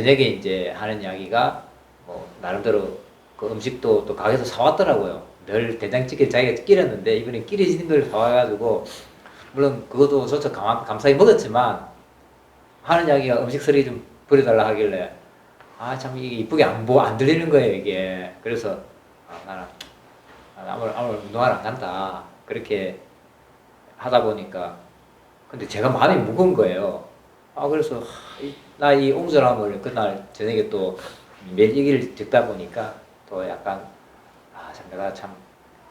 저녁에 이제 하는 이야기가 뭐 나름대로 그 음식도 또 가게에서 사왔더라고요. 늘 된장찌개 자기가 끓였는데 이번에 끓여진 걸 사와가지고 물론 그것도 저저 감, 감사히 먹었지만 하는 이야기가 음식 쓰레기 좀 버려달라 하길래 아 참 이게 이쁘게 안, 보, 안 들리는 거예요 이게. 그래서 아, 나는 아, 아무 아무 운동하러 안 간다. 그렇게 하다 보니까 근데 제가 마음이 무거운 거예요 아 그래서 나 이 옹졸함을 그날 저녁에 또 매일 얘기를 듣다 보니까 또 약간 아 참 내가 참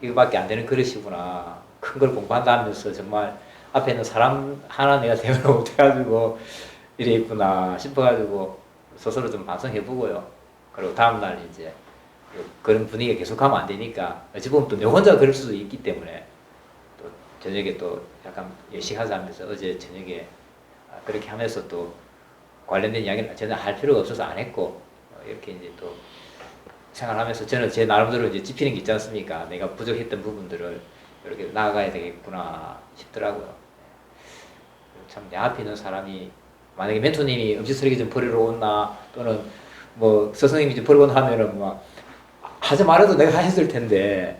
이거밖에 안 되는 그릇이구나 큰 걸 공부한다 하면서 정말 앞에 있는 사람 하나 내가 대우를 못해가지고 이래 있구나 싶어가지고 스스로 좀 반성해보고요. 그리고 다음날 이제 그- 그런 분위기가 계속하면 안 되니까 어찌 보면 또 내 혼자 그럴 수도 있기 때문에 또 저녁에 또 약간 예식하자 하면서 어제 저녁에 아, 그렇게 하면서 또 관련된 이야기는 전혀 할 필요가 없어서 안 했고 어, 이렇게 이제 또 생활하면서 저는 제 나름대로 이제 찝히는 게 있지 않습니까? 내가 부족했던 부분들을 이렇게 나아가야 되겠구나 싶더라고요. 참 내 앞에 있는 사람이 만약에 멘토님이 음식 쓰레기 좀 버리러 온나 또는 뭐 스승님이 좀 버리고 하면은 뭐 하지 말아도 내가 했을 텐데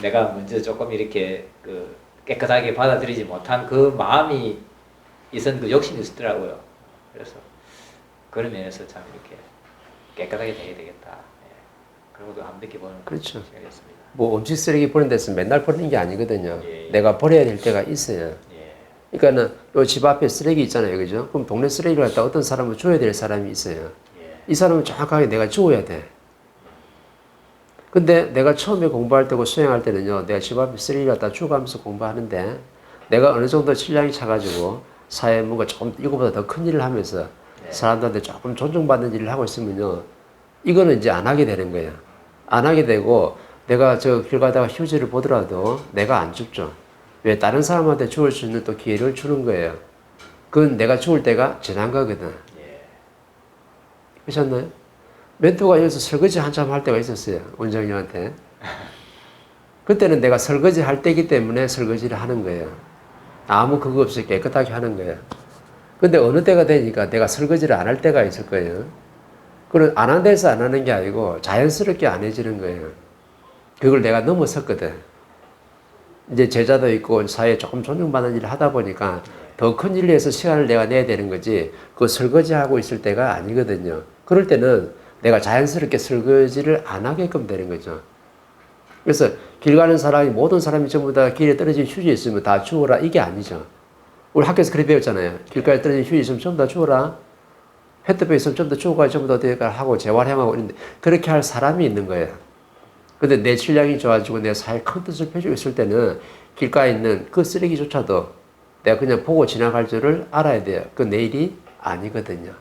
내가 먼저 조금 이렇게 그 깨끗하게 받아들이지 못한 그 마음이 있었던 그 욕심이 있었더라고요. 그래서 그런 면에서 참 이렇게 깨끗하게 돼야 되겠다. 예. 그런 것도 한번 느껴보는 그렇죠. 시간이었습니다. 뭐 음식 쓰레기 버리는 데서 맨날 버리는 게 아니거든요. 예. 내가 버려야 될 때가 있어요. 예. 그러니까는 요 집 앞에 쓰레기 있잖아요. 그죠? 그럼 동네 쓰레기를 갖다 어떤 사람은 줘야 될 사람이 있어요. 예. 이 사람은 정확하게 내가 주어야 돼. 근데 내가 처음에 공부할 때고 수행할 때는요, 내가 집 앞에 쓰레기 갖다 주고 하면서 공부하는데, 내가 어느 정도 질량이 차가지고, 사회에 뭔가 조금 이거보다 더 큰 일을 하면서, 네. 사람들한테 조금 존중받는 일을 하고 있으면요, 이거는 이제 안 하게 되는 거예요. 안 하게 되고, 내가 저 길 가다가 휴지를 보더라도 내가 안 줍죠. 왜? 다른 사람한테 주을 수 있는 또 기회를 주는 거예요. 그건 내가 죽을 때가 지난 거거든. 예. 그러셨나요? 멘토가 여기서 설거지 한참 할 때가 있었어요. 원장님한테. 그때는 내가 설거지 할 때이기 때문에 설거지를 하는 거예요. 아무 그거 없이 깨끗하게 하는 거예요. 근데 어느 때가 되니까 내가 설거지를 안 할 때가 있을 거예요. 그건 안한 데서 안 하는 게 아니고 자연스럽게 안 해지는 거예요. 그걸 내가 넘어섰거든. 이제 제자도 있고 사회에 조금 존중받는 일을 하다 보니까 더 큰 일을 해서 시간을 내가 내야 되는 거지 그 설거지 하고 있을 때가 아니거든요. 그럴 때는 내가 자연스럽게 설거지를 안 하게끔 되는 거죠. 그래서 길 가는 사람이 모든 사람이 전부 다 길에 떨어진 휴지 있으면 다 주워라 이게 아니죠. 우리 학교에서 그렇게 배웠잖아요. 길가에 떨어진 휴지 있으면 전부 다 주워라. 페트병 있으면 전부 다 주워가 전부 다 어떻게 하고 재활용하고 있는데 그렇게 할 사람이 있는 거예요. 근데 내 질량이 좋아지고 내 사회 큰 뜻을 펼치고 있을 때는 길가에 있는 그 쓰레기조차도 내가 그냥 보고 지나갈 줄을 알아야 돼요. 그 내일이 아니거든요.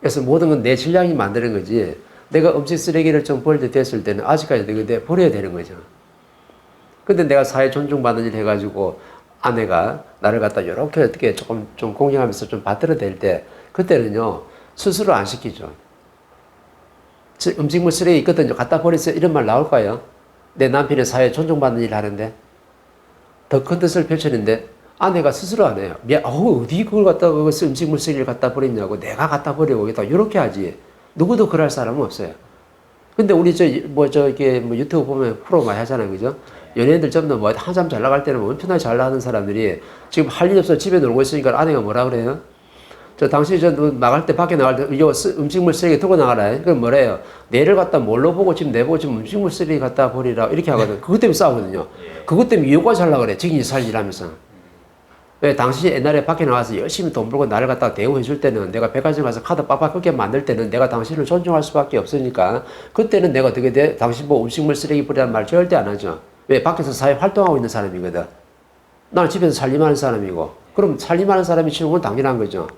그래서 모든 건 내 질량이 만드는 거지. 내가 음식 쓰레기를 좀 버릴 때 됐을 때는 아직까지 내 버려야 되는 거죠. 근데 내가 사회 존중받는 일 해가지고 아내가 나를 갖다 이렇게 어떻게 조금 좀 공경하면서 좀 받들어 댈 때 그때는요 스스로 안 시키죠. 지- 음식물 쓰레기 있거든요. 갖다 버리세요. 이런 말 나올까요? 내 남편이 사회 존중받는 일 하는데 더 큰 뜻을 펼쳤는데 아내가 스스로 안 해요. 미안, 어우, 어디 그걸 갖다 그 음식물 쓰레기를 갖다 버렸냐고 내가 갖다 버리고. 이렇게 하지. 누구도 그럴 사람은 없어요. 근데 우리 저 뭐 저기 뭐 유튜브 보면 프로 많이 하잖아요, 그죠? 연예인들 전부 뭐 한참 잘 나갈 때는 엄청나게 잘 나가는 사람들이 지금 할 일 없어 집에 놀고 있으니까 아내가 뭐라 그래요? 저 당신이 저 나갈 때 밖에 나갈 때 이거 쓰- 음식물 쓰레기 들고 나가라. 그럼 뭐래요? 내를 갖다 뭘로 보고 지금 내 보고 지금 음식물 쓰레기 갖다 버리라 이렇게 하거든. 그것 때문에 싸우거든요. 그것 때문에 이유가 살라 그래. 지금 이 살 일하면서. 왜 당신이 옛날에 밖에 나가서 열심히 돈 벌고 나를 갖다 대우해 줄 때는 내가 백화점 가서 카드 빡빡 끄게 만들 때는 내가 당신을 존중할 수밖에 없으니까 그때는 내가 어떻게 돼? 당신 뭐 음식물 쓰레기 버리라는 말 절대 안 하죠. 왜 밖에서 사회 활동하고 있는 사람이거든. 나는 집에서 살림하는 사람이고 그럼 살림하는 사람이 치는 건 당연한 거죠.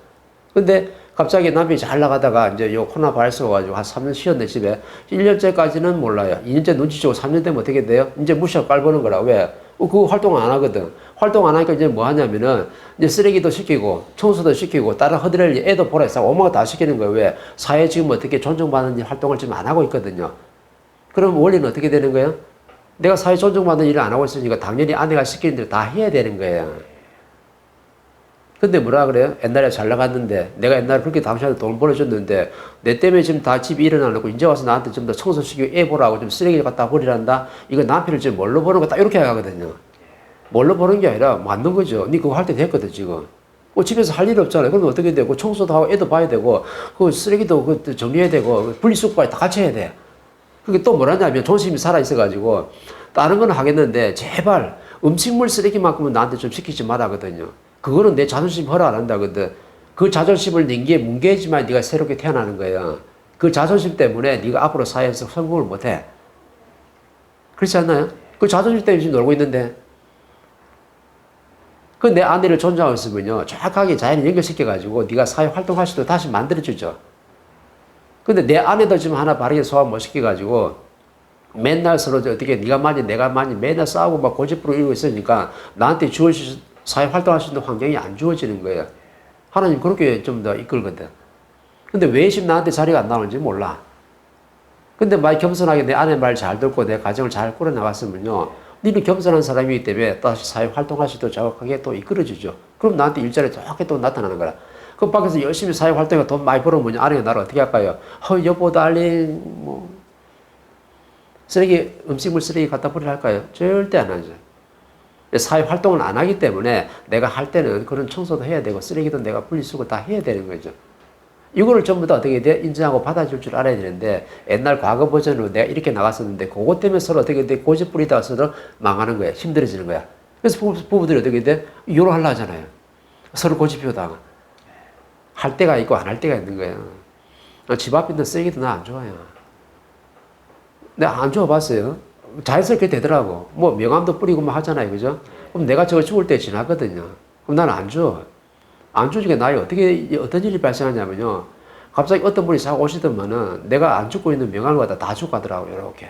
근데 갑자기 남편이 잘 나가다가 이제 요 코로나 발생 와가지고 한 3년 쉬었네 집에 1년째까지는 몰라요 2년째 눈치 주고 3년 되면 어떻게 돼요? 이제 무시하고 깔보는 거라 왜? 어, 그거 활동 안 하거든 활동 안 하니까 이제 뭐 하냐면은 이제 쓰레기도 시키고 청소도 시키고 다른 허드렛 애도 보라 해서 엄마가 다 시키는 거예요 왜? 사회 지금 어떻게 존중받는 일 활동을 지금 안 하고 있거든요 그럼 원리는 어떻게 되는 거예요? 내가 사회 존중받는 일을 안 하고 있으니까 당연히 아내가 시키는 대로 다 해야 되는 거예요 근데 뭐라 그래요? 옛날에 잘 나갔는데 내가 옛날에 그렇게 당신한테 돈 벌어줬는데 내 때문에 지금 다 집이 일어나고 이제 와서 나한테 좀 더 청소시키고 애 보라고 좀 쓰레기 갖다 버리란다. 이거 남편을 지금 뭘로 보는 거딱 이렇게 하거든요. 뭘로 보는 게 아니라 맞는 거죠. 니 그거 할 때 됐거든 지금. 뭐 집에서 할 일이 없잖아요. 그러면 어떻게 되고 청소도 하고 애도 봐야 되고 그 쓰레기도 그 정리해야 되고 분리수거까지 다 같이 해야 돼. 그게 또 뭐라냐면 존심이 살아 있어가지고 다른 건 하겠는데 제발 음식물 쓰레기만큼은 나한테 좀 시키지 말라거든요. 그거는 내 자존심 허락 안 한다거든. 그 자존심을 뭉개 뭉개지만 네가 새롭게 태어나는 거야. 그 자존심 때문에 네가 앞으로 사회에서 성공을 못해. 그렇지 않나요? 그 자존심 때문에 지금 놀고 있는데. 그 내 아내를 존중하고 있으면요. 정확하게 자연을 연결시켜가지고 네가 사회 활동할 수도 다시 만들어주죠. 근데 내 아내도 지금 하나 바르게 소화 못 시켜가지고 맨날 서로 어떻게 네가 많이 내가 많이 맨날 싸우고 막 고집부려 이러고 있으니까 나한테 주어질 사회 활동할 수 있는 환경이 안 주어지는 거예요. 하나님 그렇게 좀 더 이끌거든. 근데 왜 지금 나한테 자리가 안 나오는지 몰라. 근데 많이 겸손하게 내 아내 말 잘 듣고 내 가정을 잘 꾸려 나갔으면요. 니는 겸손한 사람이기 때문에 다시 사회 활동할 수도 정확하게 또 이끌어주죠. 그럼 나한테 일자리 정확하게 또 나타나는 거라. 그 밖에서 열심히 사회 활동해 돈 많이 벌어보면 아내가 나를 어떻게 할까요? 어, 여보, 달링, 뭐. 쓰레기, 음식물 쓰레기 갖다 버리라 할까요? 절대 안 하죠. 사회 활동을 안 하기 때문에 내가 할 때는 그런 청소도 해야 되고 쓰레기도 내가 분리수거 다 해야 되는 거죠. 이거를 전부 다 어떻게 돼? 인정하고 받아줄 줄 알아야 되는데 옛날 과거 버전으로 내가 이렇게 나갔었는데 그것 때문에 서로 어떻게 돼? 고집 부리다가 서로 망하는 거야. 힘들어지는 거야. 그래서 부부, 부부들이 어떻게 돼? 요로 하려 하잖아요. 서로 고집 피우다가. 할 때가 있고 안 할 때가 있는 거예요. 집 앞에 있는 쓰레기도 나 안 좋아요. 내가 안 좋아봤어요. 자연스럽게 되더라고. 뭐 명함도 뿌리고 막 하잖아요. 그죠? 그럼 내가 저거 죽을 때 지났거든요. 그럼 나는 안 줘. 안 주니까 나이 어떻게, 어떤 일이 발생하냐면요. 갑자기 어떤 분이 사고 오시더만은 내가 안 죽고 있는 명함을 갖다 다 주고 가더라고요. 이렇게.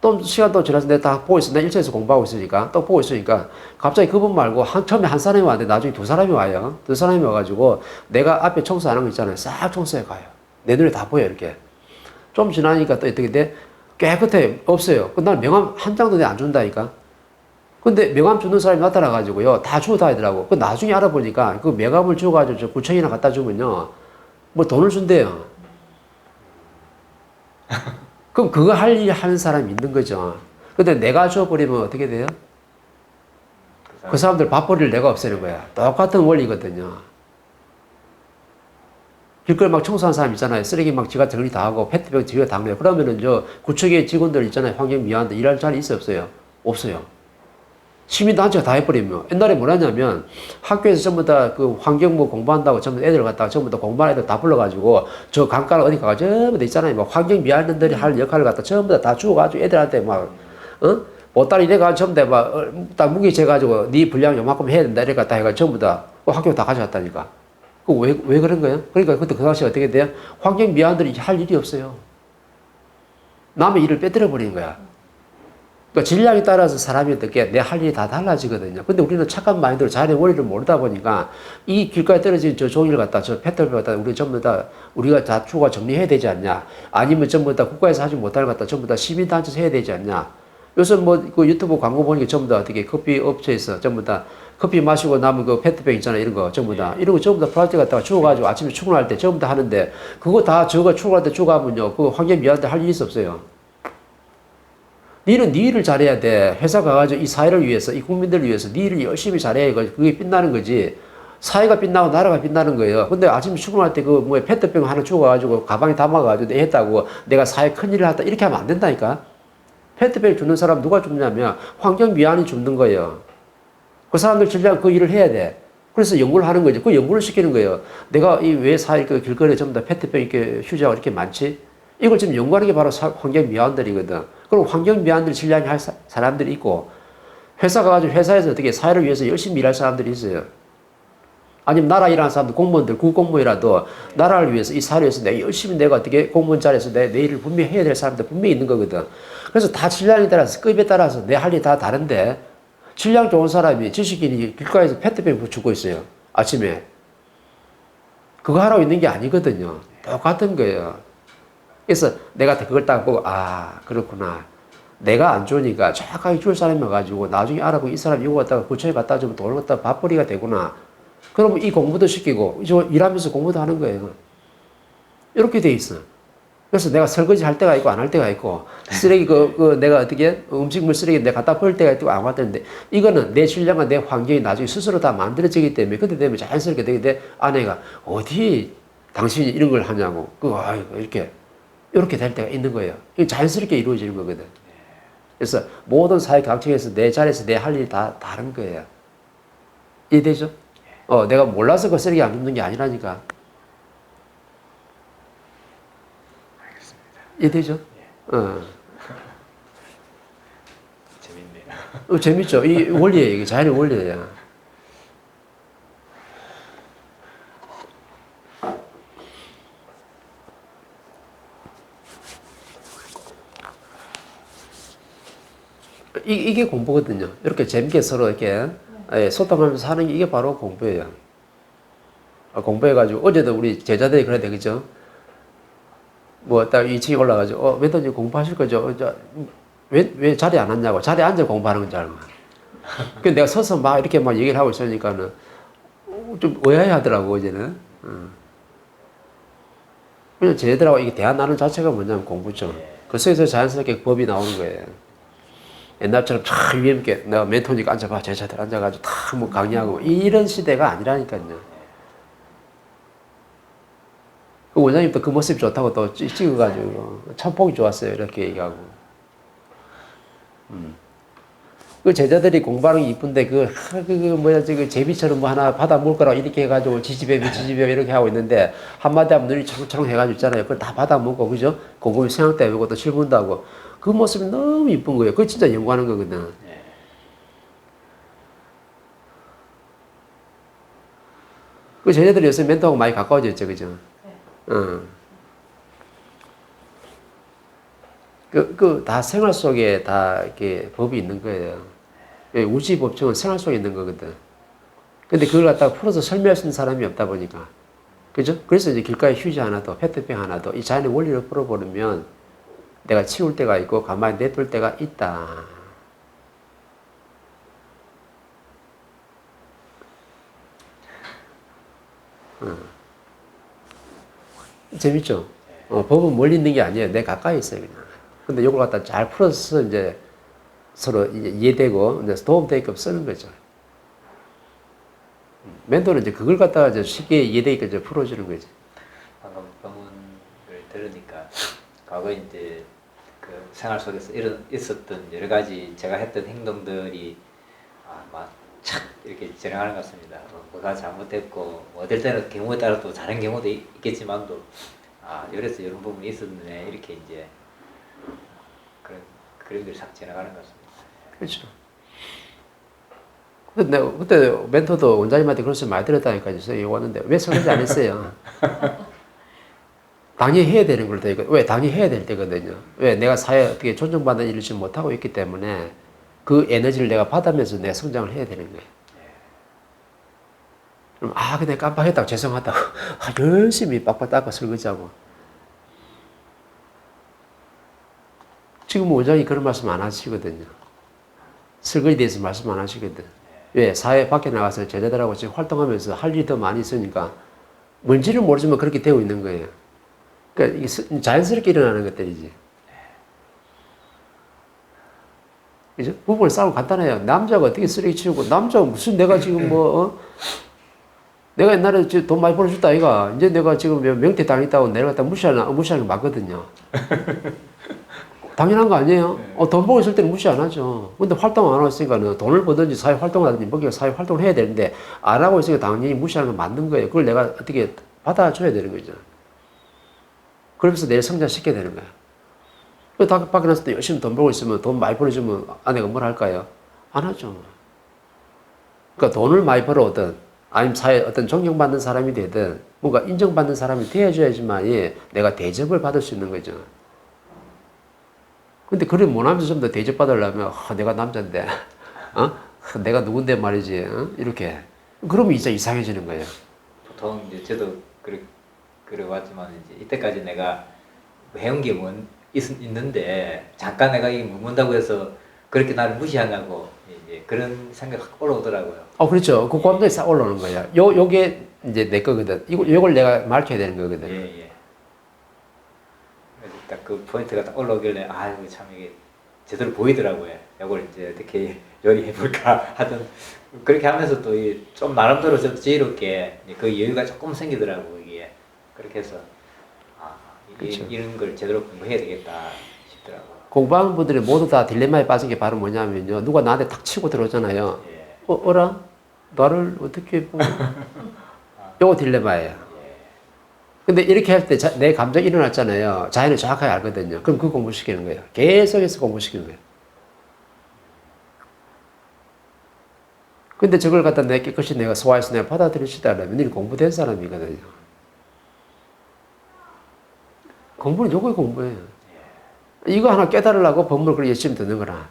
또 시간 또 지나서 내가 다 보고 있어. 내가 일체에서 공부하고 있으니까 또 보고 있으니까 갑자기 그분 말고 한, 처음에 한 사람이 왔는데 나중에 두 사람이 와요. 두 사람이 와가지고 내가 앞에 청소하는 거 있잖아요. 싹 청소해 가요. 내 눈에 다 보여 이렇게. 좀 지나니까 또 어떻게 돼? 깨끗해. 없어요. 그난 명함 한 장도 내 안 준다니까. 근데 명함 주는 사람이 나타나가지고요. 다 주워 다니더라고. 그 나중에 알아보니까 그 명함을 주워가지고 저 구청이나 갖다 주면요. 뭐 돈을 준대요. 그럼 그거 할 일 하는 사람이 있는 거죠. 근데 내가 줘버리면 어떻게 돼요? 그 사람들 밥벌이를 내가 없애는 거야. 똑같은 원리거든요. 길거리 막 청소하는 사람 있잖아요. 쓰레기 막 지가 정리 다 하고 페트병 지가 담요. 그러면은 저 구청의 직원들 있잖아요. 환경 미화한테 일할 자리 있어 없어요? 없어요. 시민단체가 다 해버리면 옛날에 뭐라냐면 학교에서 전부 다 그 환경부 공부한다고 전부 애들 갖다가 전부 다 공부하는 애들 다 불러가지고 저 강가를 어디 가가 전부 다 있잖아요. 막 환경 미화인들이 할 역할을 갖다 전부 다다 주워가지고 애들한테 막 어? 보따리 내가 전부 다막딱 무게 재가지고 네 분량 요만큼 해야 된다 이래 갖다 해가 전부 다그 학교 다 가져갔다니까. 그왜 왜 그런 거예요? 그러니까 그때 그 당시 어떻게 돼요? 환경 미화인들이 할 일이 없어요. 남의 일을 빼들어 버리는 거야. 그러니까 질량에 따라서 사람이 어떻게 내 할 일이 다 달라지거든요. 근데 우리는 착한 마인드로 자연의 원리를 모르다 보니까 이 길가에 떨어진 저 종이를 갖다 저 페트롤 갖다 우리 전부 다 우리가 다 주가 정리해야 되지 않냐? 아니면 전부 다 국가에서 하지 못할 것 갖다 전부 다 시민단체에서 해야 되지 않냐? 요즘 뭐그 유튜브 광고 보니까 전부 다 어떻게 커피 업체에서 전부 다 커피 마시고 남은 그 페트병 있잖아 이런 거 전부 다 이런 거 전부 다 플라스틱 갖다가 주워가지고 아침에 출근할 때 전부 다 하는데 그거 다 저거 출근할 때 주고하면요 그 환경 미화한테 할 일이 없어요. 니는 네 일을 잘해야 돼. 회사 가가지고 이 사회를 위해서, 이 국민들을 위해서 네 일을 열심히 잘해야 그게 빛나는 거지. 사회가 빛나고 나라가 빛나는 거예요. 근데 아침에 출근할 때 그 뭐야 페트병 하나 주워가지고 가방에 담아가지고 내 했다고 내가 사회 큰 일을 했다 이렇게 하면 안 된다니까. 페트병 주는 사람 누가 줍냐면 환경 미안이 줍는 거예요. 그 사람들 질량 그 일을 해야 돼. 그래서 연구를 하는 거죠. 그 연구를 시키는 거예요. 내가 이 왜 사회 그 길거리에 전부 다 페트병 이렇게 휴지가 이렇게 많지? 이걸 지금 연구하는 게 바로 사, 환경 미화원들이거든. 그럼 환경 미화원들 질량이 할 사, 사람들이 있고 회사 가 가지고 회사에서 어떻게 사회를 위해서 열심히 일할 사람들이 있어요. 아니면 나라 일하는 사람들, 공무원들, 국공무원이라도 나라를 위해서 이 사회를 위해서 내가 열심히 내가 어떻게 공무원 자리에서 내, 내 일을 분명히 해야 될 사람들 분명히 있는 거거든. 그래서 다 질량에 따라서 급에 따라서 내 할 일이 다 다른데 질량 좋은 사람이 지식인이 길가에서 페트병 주고 있어요. 아침에. 그거 하라고 있는 게 아니거든요. 똑같은 거예요. 그래서 내가 그걸 딱 보고 아 그렇구나 내가 안 좋으니까 정확하게 줄 사람이 와가지고 나중에 알아보고 이 사람 이거 갖다가 구청에 갖다 주면 돈을 갖다 밥벌이가 되구나. 그러면 이 공부도 시키고 저 일하면서 공부도 하는 거예요. 이렇게 돼 있어. 그래서 내가 설거지 할 때가 있고 안 할 때가 있고 쓰레기 그, 그 내가 어떻게 음식물 쓰레기 내가 갖다 버릴 때가 있고 안 갖다 버리는데 이거는 내 신랑과 내 환경이 나중에 스스로 다 만들어지기 때문에 그때 되면 자연스럽게 되는데 아내가 어디 당신이 이런 걸 하냐고 그 아이고 이렇게 이렇게 될 때가 있는 거예요. 이게 자연스럽게 이루어지는 거거든. 그래서 모든 사회 각층에서 내 자리에서 내 할 일이 다 다른 거예요. 이해되죠? 어, 내가 몰라서 그 쓰레기 안 줍는 게 아니라니까. 이해되죠? 어. 재밌네요. 어, 재밌죠? 이 원리예요. 이게 자연의 원리예요. 이, 이게 공부거든요. 이렇게 재밌게 서로 이렇게 예, 소통하면서 하는 게 이게 바로 공부예요. 아, 공부해가지고 어제도 우리 제자들이 그래야 되겠죠. 뭐 딱 2층에 올라가지고 어 멘토님 공부하실 거죠? 어, 저, 왜, 왜 자리에 안 앉냐고 자리에 앉아 공부하는 건 줄 알고 그 내가 서서 막 이렇게 막 얘기를 하고 있으니까는 어, 좀 의아해 하더라고 이제는 음. 그냥 쟤들하고 이게 대화 나누는 자체가 뭐냐면 공부죠 그 속에서 자연스럽게 법이 나오는 거예요 옛날처럼 쫙 위에 있게 내가 멘토니까 앉아봐 제자들 앉아가지고 다뭐 강의하고 이런 시대가 아니라니까요. 그 원장님도 그 모습이 좋다고 또 찍- 찍어가지고 참 보기 좋았어요. 이렇게 얘기하고. 음. 그 제자들이 공부하는 게 이쁜데 그, 하, 그, 그 뭐야 저그 제비처럼 뭐 하나 받아 먹을 거라고 이렇게 해가지고 지지배비 지지배비 이렇게 하고 있는데 한마디 하면 눈이 초롱초롱 해가지고 있잖아요. 그걸 다 받아 먹고 그죠? 공부 생각 때 배우고 또 실문다고 그 모습이 너무 이쁜 거예요 그거 진짜 연구하는 거거든 예. 그 제자들이 요새 멘토하고 많이 가까워졌죠 그죠 어. 그, 그, 다 생활 속에 다 이렇게 법이 있는 거예요. 예, 우주 법칙은 생활 속에 있는 거거든. 근데 그걸 갖다가 풀어서 설명할 수 있는 사람이 없다 보니까. 그죠? 그래서 이제 길가에 휴지 하나도, 페트병 하나도 이 자연의 원리를 풀어버리면 내가 치울 때가 있고 가만히 냅둘 때가 있다. 어. 재밌죠? 어, 법은 멀리 있는 게 아니에요. 내 가까이 있어요, 그냥. 근데 이걸 갖다 잘 풀어서 이제 서로 이제 이해되고 이제 도움되게끔 쓰는 거죠. 멘토는 이제 그걸 갖다가 이제 쉽게 이해되게끔 이제 풀어주는 거지. 방금 법문을 들으니까 과거 이제 그 생활 속에서 이런 있었던 여러 가지 제가 했던 행동들이 아막착 이렇게 진행하는 것 같습니다. 뭐, 뭐가 잘못됐고 뭐 어떨 때는 경우에 따라 또 다른 경우도 있- 있겠지만도 아 이래서 이런 부분이 있었네 이렇게 이제 그런 그림들이 싹 지나가는 것 같습니다. 그렇죠. 근데 그때 멘토도 원장님한테 그런 소리 많이 들었다니까 그래서 여기 왔는데 왜 설거지 안 했어요? 당연히 해야 되는 걸 되거든. 왜? 당연히 해야 될 때거든요. 왜? 내가 사회에 어떻게 존중받는 일을 지금 못 하고 있기 때문에 그 에너지를 내가 받으면서 내가 성장을 해야 되는 거예요. 그럼 아, 근데 깜빡했다고 죄송하다고 아, 열심히 빡빡 닦아 설거지하고 지금 원장이 그런 말씀 안 하시거든요. 설거지에 대해서 말씀 안 하시거든. 왜? 사회 밖에 나가서 제자들하고 지금 활동하면서 할 일이 더 많이 있으니까 뭔지를 모르지만 그렇게 되고 있는 거예요. 그러니까 자연스럽게 일어나는 것들이지. 그죠? 부부의 싸움 간단해요. 남자가 어떻게 쓰레기 치우고, 남자가 무슨 내가 지금 뭐, 어? 내가 옛날에 저돈 많이 벌어줬다, 아이가. 이제 내가 지금 명태 당했다고 내려갔다 무시하는, 무시하는 게 맞거든요. 당연한 거 아니에요? 어, 돈 벌고 있을 때는 무시 안 하죠. 근데 활동 안 하고 있으니까는 돈을 벌든지 사회 활동을 하든지 먹기가 사회 활동을 해야 되는데 안 하고 있으니까 당연히 무시하는 건 맞는 거예요. 그걸 내가 어떻게 받아줘야 되는 거죠. 그러면서 내일 성장시켜야 되는 거야. 그다 밖에 나서 또 열심히 돈 벌고 있으면 돈 많이 벌어주면 아내가 뭘 할까요? 안 하죠. 그러니까 돈을 많이 벌어오든 아니면 사회 어떤 존경받는 사람이 되든 뭔가 인정받는 사람이 되어줘야지만이 내가 대접을 받을 수 있는 거죠. 근데 그래 못하면서 좀 더 대접받으려면 아, 내가 남자인데 어? 내가 누군데 말이지 어? 이렇게 그러면 이제 이상해지는 거예요. 보통 이제 저도 그래 그래 왔지만 이제 이때까지 내가 해온 게 뭔 있, 있는데 잠깐 내가 이 묵문다고 해서 그렇게 나를 무시하냐고 이제 그런 생각 확 올라오더라고요. 어, 그렇죠. 그 감정이 싹 올라오는 거야. 요, 요게 이제 내 거거든. 이거, 요걸 내가 말해야 되는 거거든. 예, 예. 딱그 포인트가 딱 올라오길래 아 이거 참 이게 제대로 보이더라고요. 이걸 이제 어떻게 요리해 볼까 하던 그렇게 하면서 또 좀 나름대로 좀 지혜롭게 그 여유가 조금 생기더라고 이게 그렇게 해서 아 이, 그쵸. 이런 걸 제대로 공부해야 되겠다 싶더라고. 공부하는 분들이 모두 다 딜레마에 빠진 게 바로 뭐냐면요. 누가 나한테 탁 치고 들어오잖아요. 예. 어, 어라? 나를 어떻게 보고. 요거 딜레마예요. 예. 근데 이렇게 할 때 내 감정이 일어났잖아요. 자연을 정확하게 알거든요. 그럼 그 공부시키는 거예요. 계속해서 공부시키는 거예요. 근데 저걸 갖다 내 깨끗이 내가 소화해서 내가 받아들이시다 그러면 너는 공부된 사람이거든요. 공부는 요거의 공부예요. 이거 하나 깨달으려고 법문을 그렇게 열심히 듣는 거라.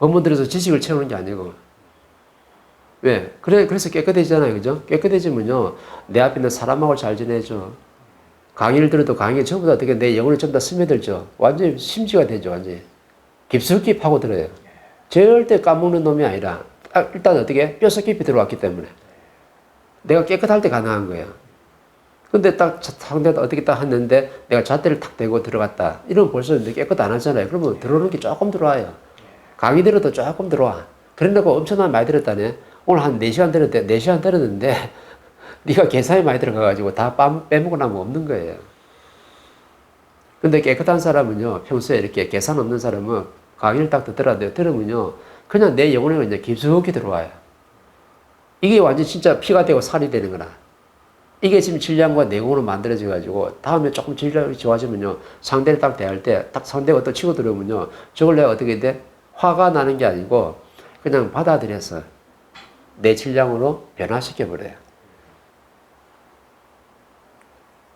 법문 들어서 지식을 채우는 게 아니고. 왜? 그래, 그래서 깨끗해지잖아요. 그죠? 깨끗해지면요. 내 앞에 있는 사람하고 잘 지내죠. 강의를 들어도 강의 전부 다 어떻게 내 영혼이 좀다 스며들죠. 완전히 심지가 되죠. 완전히. 깊숙이 파고들어요. 절대 까먹는 놈이 아니라, 아, 일단 어떻게? 뼈속 깊이 들어왔기 때문에. 내가 깨끗할 때 가능한 거예요. 근데 딱 자- 상대가 어떻게 딱 했는데 내가 잣대를 탁 대고 들어갔다. 이러면 벌써 깨끗 안 하잖아요. 그러면 들어오는 게 조금 들어와요. 강의 들어도 조금 들어와. 그러려고 엄청나게 많이 들었다네. 오늘 한 4시간 들었대. 4시간 들었는데 네가 계산이 많이 들어가가지고 다 빰- 빼먹고 나면 없는 거예요. 근데 깨끗한 사람은요, 평소에 이렇게 계산 없는 사람은 강의를 딱 듣더라도 들으면요, 그냥 내 영혼에 그냥 깊숙이 들어와요. 이게 완전 진짜 피가 되고 살이 되는 거라. 이게 지금 질량과 내공으로 만들어져 가지고 다음에 조금 질량이 좋아지면요 상대를 딱 대할 때 딱 상대가 어떤 치고 들어오면요 저걸 내가 어떻게 돼 화가 나는 게 아니고 그냥 받아들여서 내 질량으로 변화시켜 버려요.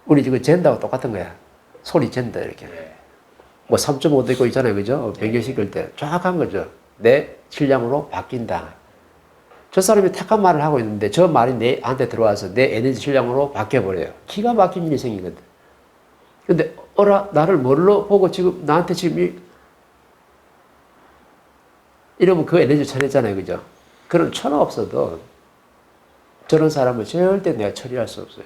우리 지금 젠다하고 똑같은 거야. 소리 젠다 이렇게. 예. 뭐 3.5도 있고 있잖아요. 그죠? 변경시킬 때 정확한 거죠. 내 질량으로 바뀐다. 저 사람이 택한 말을 하고 있는데 저 말이 내한테 들어와서 내 에너지 질량으로 바뀌어버려요. 기가 막힌 일이 생기거든. 근데 어라 나를 뭘로 보고 지금 나한테 지금 이 이러면 그 에너지 처리했잖아요. 그죠? 그런 천하 없어도 저런 사람을 절대 내가 처리할 수 없어요.